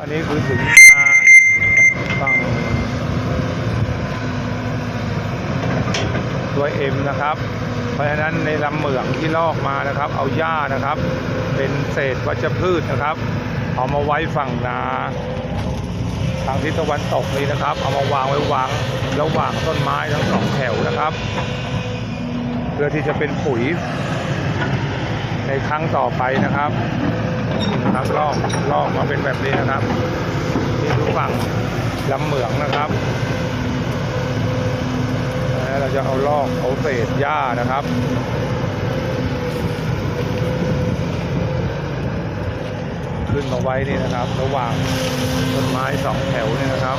อันนี้คือถึงมาฝั่งตัวเอ็มนะครับ เพราะฉะนั้นในลำเหมืองที่ลอกมานะครับ เอาหญ้านะครับ เป็นเศษวัชพืชนะครับ เอามาไว้ฝั่งนาทางทิศตะวันตกนี้นะครับ เอามาวางไว้วางระหว่างต้นไม้ทั้งสองแถวนะครับ เพื่อที่จะเป็นปุ๋ยในครั้งต่อไปนะครับ นะครับลอกลอกมาเป็นแบบนี้นะครับนี่คือฝั่งลำเหมืองนะครับเราจะเอาลอกเอาเศษหญ้านะครับขึ้นมาไว้นี่นะครับ ระหว่างต้นไม้สองแถวนี่นะครับ